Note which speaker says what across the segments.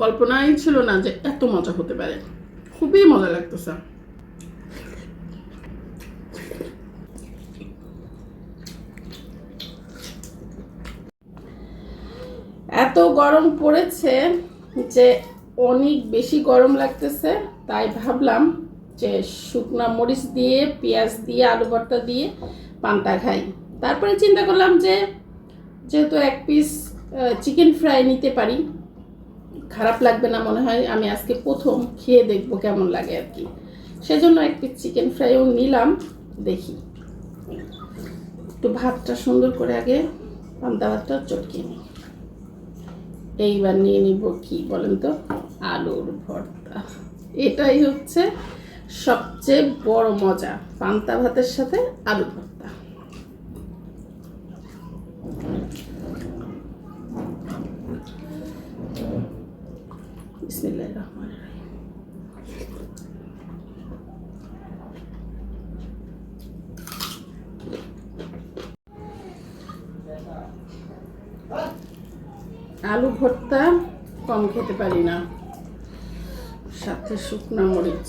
Speaker 1: কল্পনাই ছিল না যে এত মজা হতে পারে। খুবই মজা লাগতেছে। এত গরম পড়েছে যে অনেক বেশি গরম লাগতেছে, তাই ভাবলাম যে শুকনা মরিচ দিয়ে, পেঁয়াজ দিয়ে, আলু ভর্তা দিয়ে পান্তা খাই। তারপরে চিন্তা করলাম যে যেহেতু এক পিস চিকেন ফ্রাই নিতে পারি খারাপ লাগবে না মনে হয়। আমি আজকে প্রথম খেয়ে দেখব কেমন লাগে আর কি। সেজন্য এক চিকেন ফ্রাইও নিলাম, দেখি। একটু ভাতটা সুন্দর করে আগে পান্তা ভাতটা চটকিয়ে নিই। এইবার নিয়ে নিব কি বলেন তো? আলুর ভর্তা। এটাই হচ্ছে সবচেয়ে বড় মজা, পান্তা ভাতের সাথে আলু ভর্তা। আলু ভর্তা কম খেতে পারি না। সাথে শুকনা মরিচ।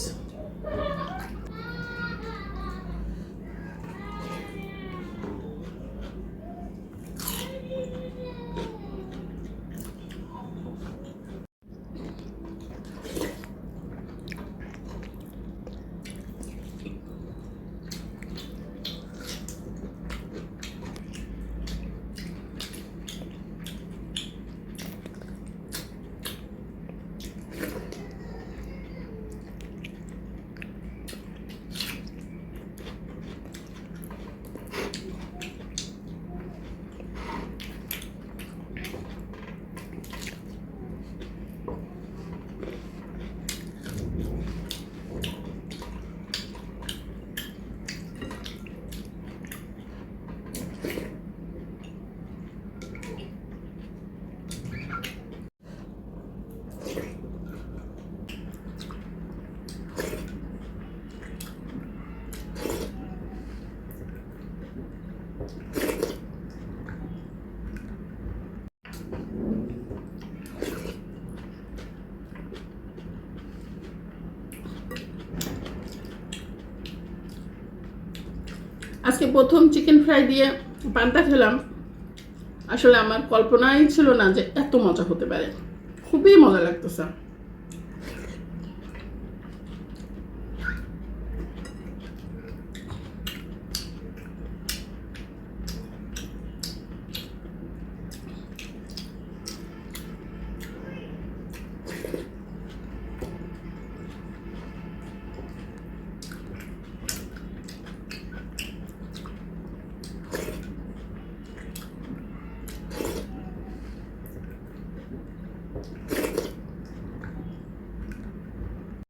Speaker 1: আজকে প্রথম চিকেন ফ্রাই দিয়ে পান্তা খেলাম। আসলে আমার কল্পনাই ছিল না যে এত মজা হতে পারে। খুবই মজা লাগতেছে।